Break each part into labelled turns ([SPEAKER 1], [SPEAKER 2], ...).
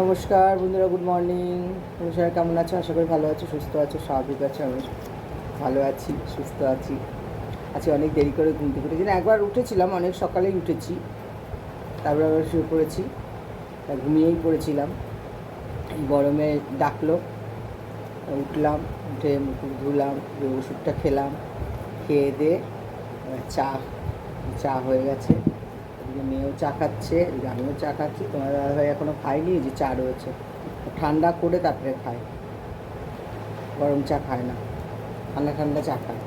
[SPEAKER 1] নমস্কার বন্ধুরা good morning নমস্কার কেমন আছো? আশা করি ভালো আছো, সুস্থ আছো, স্বাভাবিক আছে, আমি ভালো আছি, সুস্থ আছি। আজকে অনেক দেরি করে ঘুম থেকে উঠেছি না, একবার উঠেছিলাম, অনেক সকালেই উঠেছি। তারপরে আবার শুয়ে পড়েছি ঘুমিয়েই পড়েছিলাম। গরমে ডাকলো, উঠলাম, উঠে মুখ ধুলাম, ওষুধটা খেলাম, খেয়ে দিয়ে চা চা হয়ে গেছে। মেয়েও চা খাচ্ছে আমিও চা খাচ্ছি, তোমার দাদাভাই এখনও খায়নি? যে চা রয়েছে। ঠান্ডা করে তারপরে খায়। গরম চা খায় না। ঠান্ডা ঠান্ডা চা খায়।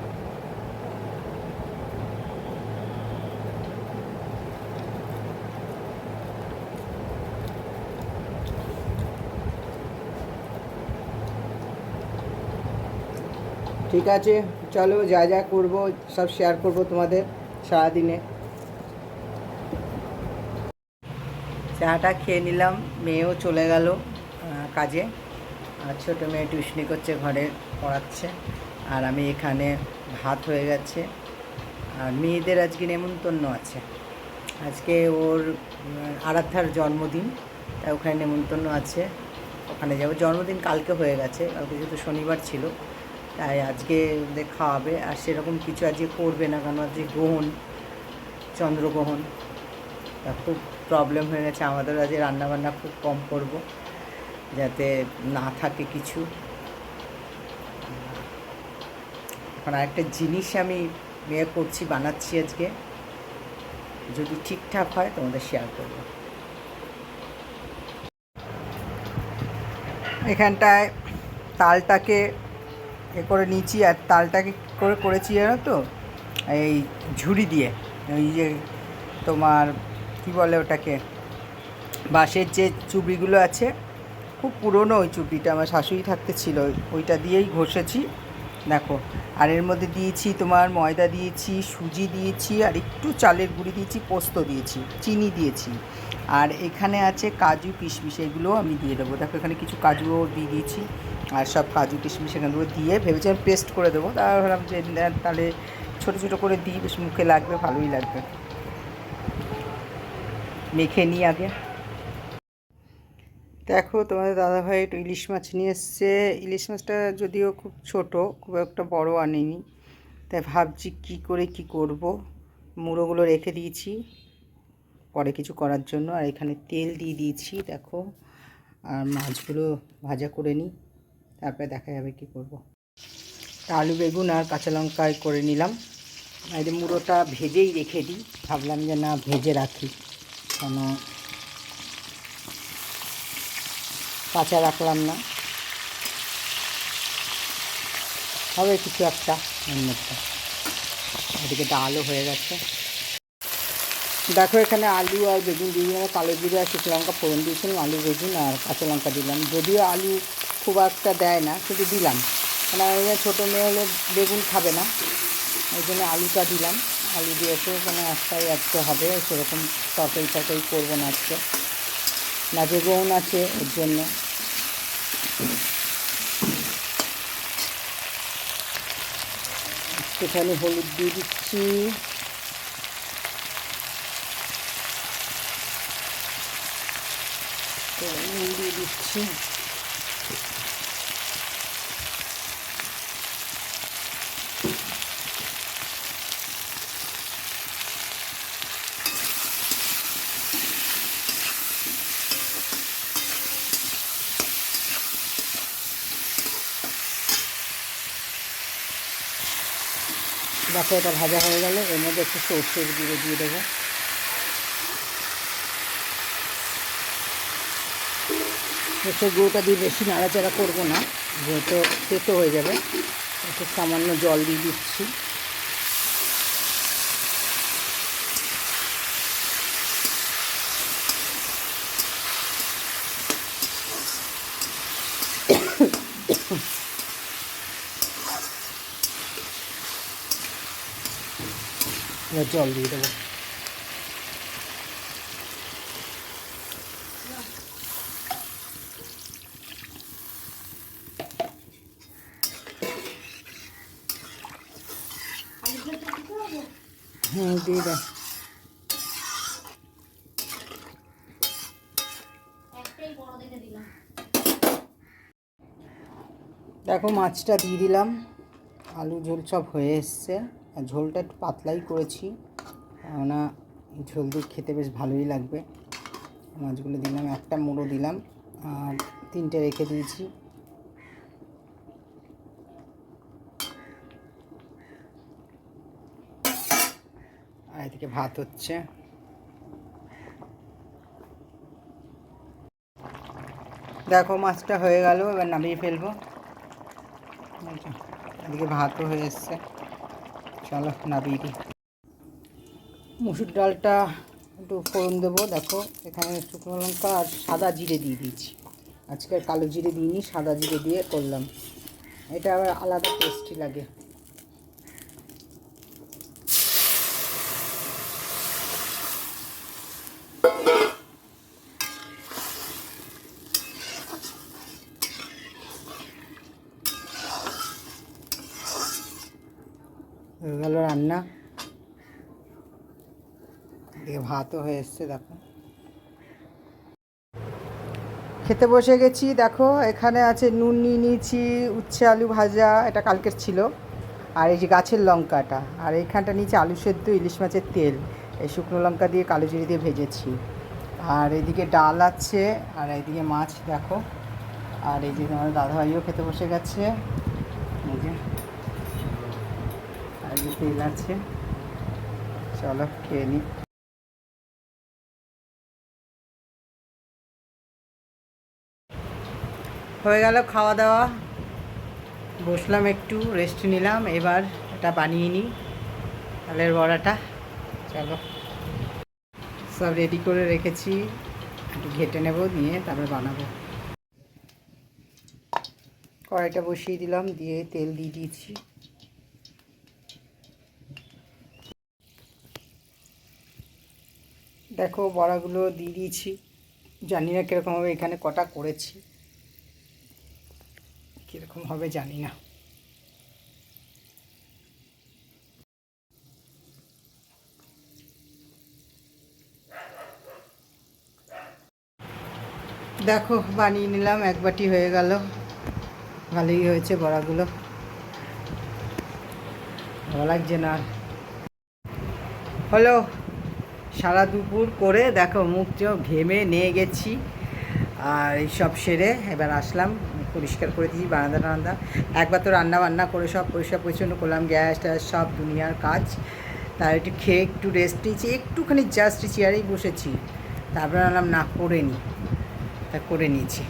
[SPEAKER 1] ঠিক আছে, চলো যা যা করব, সব শেয়ার করব তোমাদের সারাদিনে। চাটা খেয়ে নিলাম, মেয়েও চলে গেল কাজে। আর ছোটো মেয়ে টিউশনি করছে, ঘরে পড়াচ্ছে। আর আমি এখানে ভাত হয়ে গেছে। আর মেয়েদের আজকে নেমন্তন্ন আছে। আজকে ওর আরাধ্যার জন্মদিন, তাই ওখানে নেমন্তন্ন আছে। ওখানে যাব। জন্মদিন কালকে হয়ে গেছে, কালকে যেহেতু শনিবার ছিল, তাই আজকে খাওয়াবে। আর সেরকম কিছু আজকে করবে না, কারণ আজকে গ্রহণ, চন্দ্রগ্রহণ। খুব প্রবলেম হয়ে গেছে। আমাদের আজকে রান্নাবান্না খুব কম করব, যাতে না থাকে কিছু। এখন আরেকটা জিনিস আমি ইয়ে করছি, বানাচ্ছি আজকে। যদি ঠিকঠাক হয়, তোমাদের শেয়ার করব। এখানটায় তালটাকে এ করে নিয়েছি, আর তালটাকে করে করেছি জানো তো? এই ঝুড়ি দিয়ে। ওই যে তোমার কি বলে ওটাকে? বাঁশের যে চুবড়িগুলো আছে, খুব পুরনো ওই চুবড়িটা, আমার শাশুড়ি থাকতে ছিল, ওইটা দিয়েই ঘষেছি। দেখো, আর এর মধ্যে দিয়েছি তোমার ময়দা দিয়েছি, সুজি দিয়েছি, আর একটু চালের গুঁড়ি দিয়েছি, পোস্ত দিয়েছি, চিনি দিয়েছি। আর এখানে আছে কাজু, কিশমিশ, এগুলোও আমি দিয়ে দেবো। দেখো, এখানে কিছু কাজুও দিয়ে দিয়েছি, আর সব কাজু, কিশমিশ এখানে দেবো দিয়ে ভেবেছিলাম পেস্ট করে দেবো। তা ভাবলাম যে তাহলে ছোটো ছোটো করে দিই, বেশ মুখে লাগবে, ভালোই লাগবে। মেখে নিই আগে। দেখো, তোমাদের দাদাভাই একটু ইলিশ মাছ নিয়ে এসছে। ইলিশ মাছটা যদিও খুব ছোট, খুব একটা বড় আনেনি। তাই ভাবছি কি করে কি করব। মুড়োগুলো রেখে দিয়েছি পরে কিছু করার জন্য। আর এখানে তেল দিয়ে দিয়েছি, দেখো। আর মাছগুলো ভাজা করে নিই, তারপরে দেখা যাবে কি করব। আলু, বেগুন আর কাঁচা লঙ্কায় করে নিলাম। আর মুড়োটা ভেজেই রেখে দিই। ভাবলাম যে না, ভেজে রাখি। কেন কাঁচা রাখলাম না। হবে কিছু একটা মধ্যে এদিকে ডালও হয়ে গেছে। দেখো এখানে আলু আর বেগুন দিয়ে দিলাম, কালো জিরে আর শুকনো লঙ্কা ফোড়ন দিয়েছিলাম, আলু, বেগুন আর কাঁচা লঙ্কা দিলাম। যদিও আলু খুব একটা দেয় না, শুধু দিলাম। মানে ওই ছোটো মেয়ে হলে বেগুন খাবে না ওই জন্য আলুটা দিলাম। আলু দিয়েছে কোনো একটাই আজকে হবে, সেরকম তরকারি তরকারি করব না আজকে। নাচে গ্রহণ আছে ওর জন্য। একটুখানি হলুদ দিয়ে দিচ্ছি। দিয়ে দিচ্ছি। দেখো, এটা ভাজা হয়ে গেলে। এর মধ্যে একটু সর্ষের গুঁড়ো দিয়ে দেবো। সর্ষের গুঁড়োটা দিয়ে বেশি নাড়াচাড়া করব না, যেহেতু তেতো হয়ে যাবে। একটু সামান্য জল দিয়ে দিচ্ছি। এবার জল দিয়ে দেবো। হুম দিয়ে
[SPEAKER 2] বড় দেখে,
[SPEAKER 1] মাছটা দিয়ে দিলাম। আলু ঝোল সব হয়ে এসছে। ঝোলটা একটু পাতলাই করেছি। কেননা ঝোল দিয়ে খেতে বেশ ভালোই লাগবে। মাছগুলো দিলাম, একটা মুড়ো দিলাম আর তিনটে রেখে দিয়েছি। আর এদিকে ভাত হচ্ছে। দেখো মাছটা হয়ে গেল, এবার নামিয়ে ফেলব। এদিকে ভাতও হয়ে এসছে। চলো নাবিয়ে দিই। মুসুর ডালটা একটু ফোড়ন দেবো, দেখো এখানে শুকনো লঙ্কা আর সাদা জিরে দিয়ে দিয়েছি। আজকে কালো জিরে দিইনি, সাদা জিরে দিয়ে করলাম। এটা আবার আলাদা টেস্টি লাগে। হয়ে গেল রান্না। এদিকে ভাতও হয়ে এসছে, দেখো। খেতে বসে গেছি, দেখো, এখানে আছে নুন নিয়ে নিয়েছি, উচ্ছে আলু ভাজা, এটা কালকের ছিল। আর এই যে গাছের লঙ্কাটা, আর এইখানটা নিচে আলু সেদ্ধ, ইলিশ মাছের তেল। এই শুকনো লঙ্কা দিয়ে কালো জিরে দিয়ে ভেজেছি। আর এদিকে ডাল আছে, আর এইদিকে মাছ, দেখো। আর এই যে তোমার দাদাভাইও খেতে বসে গেছে। এই যে যে তেল আছে। চলো খেয়ে নিই হয়ে গেল খাওয়া দাওয়া। বসলাম একটু রেস্ট নিলাম, এবার এটা বানিয়ে নিই তালের বড়াটা। চলো। সব রেডি করে রেখেছি। একটু ঘেটে নেব, নিয়ে তারপরে বানাবো। কড়াইটা বসিয়ে দিলাম, দিয়ে তেল দিয়ে দিয়েছি। দেখো বড়াগুলো দিয়ে দিয়েছি। জানি না কীরকম হবে, এখানে কটা করেছি। কীরকম হবে জানি না। দেখো, বানিয়ে নিলাম, এক বাটি হয়ে গেল। ভালোই হয়েছে বড়াগুলো। ভালো লাগছে না। হলো সারা দুপুর করে দেখো মুখ চোখ ঘেমে নিয়ে গেছি। আর এইসব সেরে এবার আসলাম, পরিষ্কার করে দিয়েছি, বারান্দা টারান্দা। একবার তো রান্না বান্না করে সব পরিষ্কার পরিচ্ছন্ন করলাম, গ্যাস ট্যাস সব দুনিয়ার কাজ। তার একটু খেয়ে একটু রেস্ট নিয়েছি, একটুখানি জাস্ট চেয়ারেই বসেছি। তারপরে আনলাম, না, করে নিই তা করে নিয়েছি।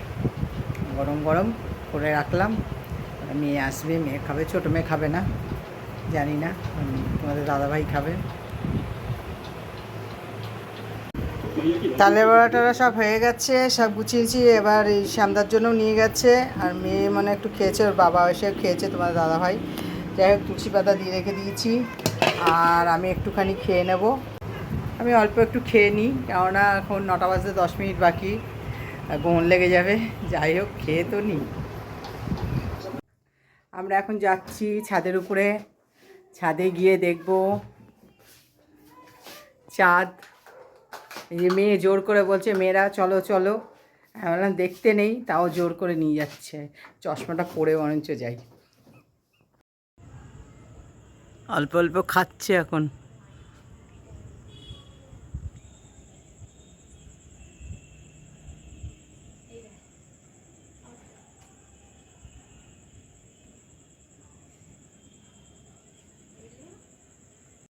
[SPEAKER 1] গরম গরম করে রাখলাম। মেয়ে আসবে, মেয়ে খাবে, ছোটো মেয়ে খাবে না, জানি না। তোমাদের দাদাভাই খাবে। তালের বড়া টড়া সব হয়ে গেছে, সব গুছিয়েছি এবার এই শ্যামদার জন্যও নিয়ে গেছে। আর মেয়ে মানে একটু খেয়েছে, ওর বাবা এসে খেয়েছে, তোমার দাদা ভাই। যাই হোক, তুলসী পাতা দিয়ে রেখে দিয়েছি। আর আমি একটুখানি খেয়ে নেব। আমি অল্প একটু খেয়ে নিই, কেননা এখন নটা বাজতে দশ মিনিট বাকি। গোন লেগে যাবে, যাই হোক, খেয়ে তো নিই। আমরা এখন যাচ্ছি ছাদের উপরে। ছাদে গিয়ে দেখব চাঁদ। যে মেয়ে জোর করে বলছে, মেয়েরা, চলো চলো। বললাম, দেখতে নেই, তাও জোর করে নিয়ে যাচ্ছে। চশমাটা পরে বরঞ্চ যাই। অল্প অল্প খাচ্ছে এখন।